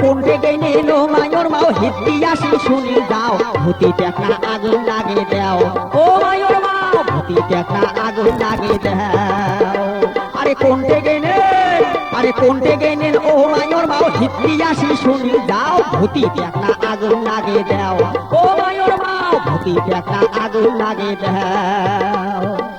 কোনটে গেনে no মায়র মাও, হিতি আসি শুনি যাও। ভূতি টেকনা আগুন লাগে দাও। ও মায়র মাও, ভূতি টেকনা আগুন লাগে দাও। আরে কোনটে গেনে আরে কোনটে গেনে ও মায়র মাও, হিতি আসি শুনি যাও। ভূতি টেকনা আগুন লাগে দাও। ও মায়র মাও, ভূতি টেকনা আগুন লাগে দাও।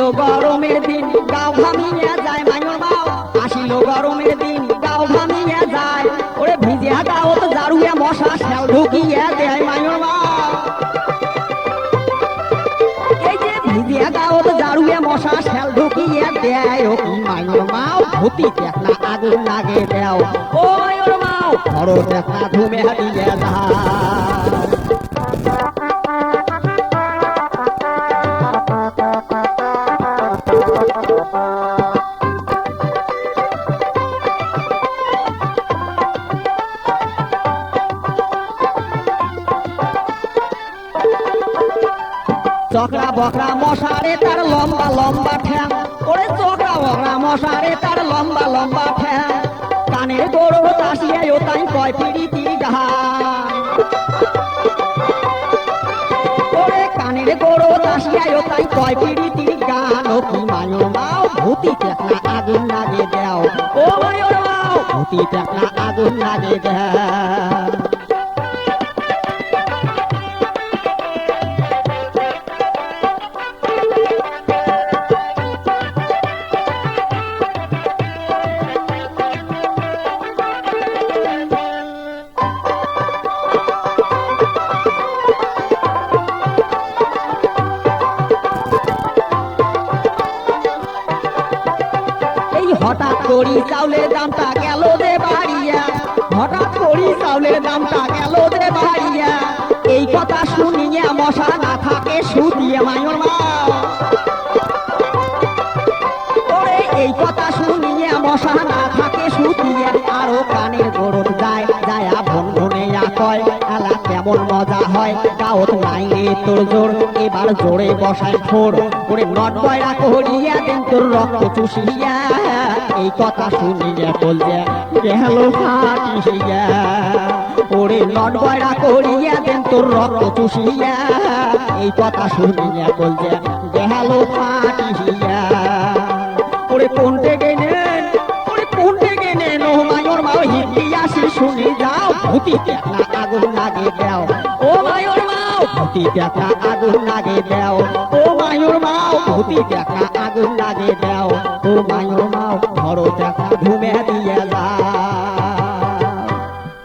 আসিল গরমের দিন, গাও ঘামিয়ে যায় মায়র মাও আসিল গরমের দিন, গাও ঘামিয়ে যায়। ওরে ভিজে গাও তো জারুয়ে মশা, শ্যাল ঢুকিয়ে দেয় শ্যাল ঢুকিয়ে দেয় ও কি ভূতি দেখনা আগুন লাগে দেও। ও মাও বড় দেখনা ঘুমে হারিয়ে যায়। চকরা বকরা মশারে তার লম্বা লম্বা ঠ্যাং। ওরে চকরা বকরা মশারে তার লম্বা লম্বা ঠ্যাং। কানের গড় তাসিয়ে ও তাই কয় মাও ভূতি টেকনা আগুন লাগে দেও। ও মায়ো মাও ভূতি টেকনা আগুন লাগে দেও। হঠাৎ করি চাউলের দামটা গেল রে বাড়িয়া। হঠাৎ করি চাউলের দামটা গেল রে বাড়িয়া। এই কথা শুনিয়ে মশা না থাকে শুধিয়ে মায়র মা। এই কথা শুনিয়ে মশা না থাকে আরও কানের কেমন মজা হয় গাওত নাই তোর জোর। এবার জোরে বসাই ঠোর ওরে নট বয়রা করিয়া দেন তোর রক্ত চুষিয়া। এই কথা শুনিয়া বলছে গেল ফাটিয়া ওরে নট করিয়া দেন তোর রক্ত চুষিয়া। এই কথা শুনিয়া বলছে গেল ফাটিয়া ওরে কোনটে গেনেন ওরে কোনটে গেনেন ও মায়র মাও হিন্দি আসি শুনি যাও, ভূতি দেখনা আগুন লাগে দাও ও মায়র মাও, ভূতি দেখনা আগুন লাগে দাও ও মায়র মাও, ভূতি আগুন লাগে দেও ও মায়র মাও দেখা ঘুমে দিয়ে যাও।